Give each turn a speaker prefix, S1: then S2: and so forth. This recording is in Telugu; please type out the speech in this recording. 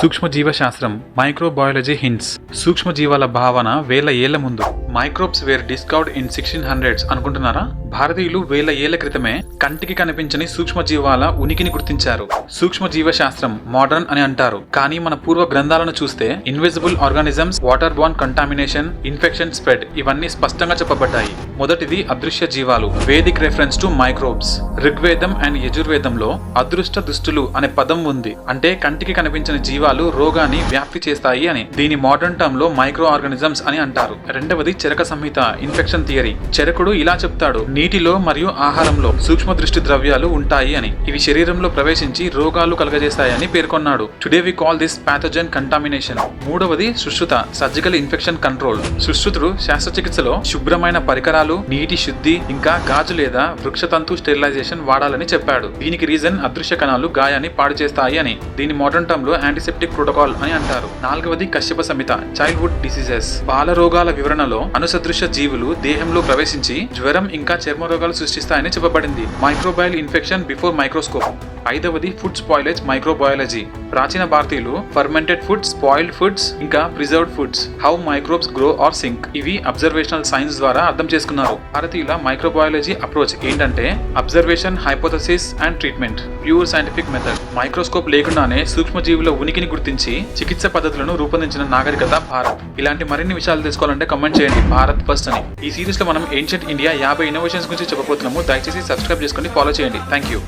S1: సూక్ష్మజీవశాస్త్రం మైక్రోబయాలజీ హింట్స్ సూక్ష్మజీవాల భావన వేల ఏళ్ళ ముందు. Microbes were discovered in sixteen hundreds అనుకుంటున్నారా? భారతీయులు వేల ఏళ్ళ క్రితమే కంటికి కనిపించని సూక్ష్మజీవాల ఉనికిని గుర్తించారు. సూక్ష్మజీవ శాస్త్రం మోడర్న్ అని అంటారు. కానీ మన పూర్వ గ్రంథాలను చూస్తే invisible organisms water borne contamination infection spread ఇవన్నీ స్పష్టంగా చెప్పబడ్డాయి. మొదటిది అదృశ్య జీవాలు Vedic reference to microbes Rigveda and యజుర్వేదంలో అదృష్ట దుష్టులు అనే పదం ఉంది. అంటే కంటికి కనిపించని జీవాలు రోగాన్ని వ్యాప్తి చేస్తాయి అని. దీని మోడర్న్ టర్మ్లో మైక్రో ఆర్గానిజమ్స్ అని అంటారు. రెండవది చెరక సంహిత ఇన్ఫెక్షన్ థియరీ చెరకుడు ఇలా చెప్తాడు నీటిలో మరియు ఆహారంలో సూక్ష్మ దృష్టి ద్రవ్యాలు ఉంటాయి అని. ఇవి శరీరంలో ప్రవేశించి రోగాలు కలగజేస్తాయని పేర్కొన్నాడు. Today we call this pathogen contamination మూడవది సుశ్రుత సర్జికల్ ఇన్ఫెక్షన్ కంట్రోల్ సుశ్రుతుడు శస్త్రచికిత్సలో శుభ్రమైన పరికరాలు నీటి శుద్ధి ఇంకా గాజు లేదా వృక్షతంతు స్టెరిలైజేషన్ వాడాలని చెప్పాడు. దీనికి రీజన్ అదృశ్య కణాలు గాయాన్ని పాడు చేస్తాయి అని. దీని మోడర్న్ టర్మ్లో యాంటీసెప్టిక్ ప్రోటోకాల్ అని అంటారు. నాలుగవది కశ్యప సమిత చైల్డ్హుడ్ డిసీజెస్ బాల రోగాల వివరణలో అనుసదృశ్య జీవులు దేహంలో ప్రవేశించి జ్వరం ఇంకా చర్మ రోగాలు సృష్టిస్తాయని చెప్పబడింది. మైక్రోబయల్ ఇన్ఫెక్షన్ బిఫోర్ మైక్రోస్కోప్ ఐదవది ఫుడ్ స్పాయిలేజ్ మైక్రోబయాలజీ. ప్రాచీన భారతీయులు ఫర్మెంటెడ్ ఫుడ్స్ స్పాయిల్డ్ ఫుడ్స్ ఇంకా preserved foods how microbes grow or sink ఇవి అబ్జర్వేషనల్ సైన్స్ ద్వారా అర్థం చేసుకున్నారు. భారతీయుల మైక్రోబయాలజీ అప్రోచ్ ఏంటంటే observation hypothesis and treatment. Pure scientific method. Microscope లేకుండానే సూక్ష్మజీవుల ఉనికిని గుర్తించి చికిత్స పద్ధతులను రూపొందించిన నాగరికత భారత్. ఇలాంటి మరిన్ని విషయాలు తెలుసుకోవాలంటే కమెంట్ చేయండి. భారత్ ఫస్ట్ అని. ఈ సిరీస్లో మనం ఏన్షియంట్ ఇండియా యాభై ఇన్నోవేషన్స్ గురించి చెప్పబోతున్నాము. దయచేసి సబ్స్క్రైబ్ చేసుకొని ఫాలో చేయండి. Thank you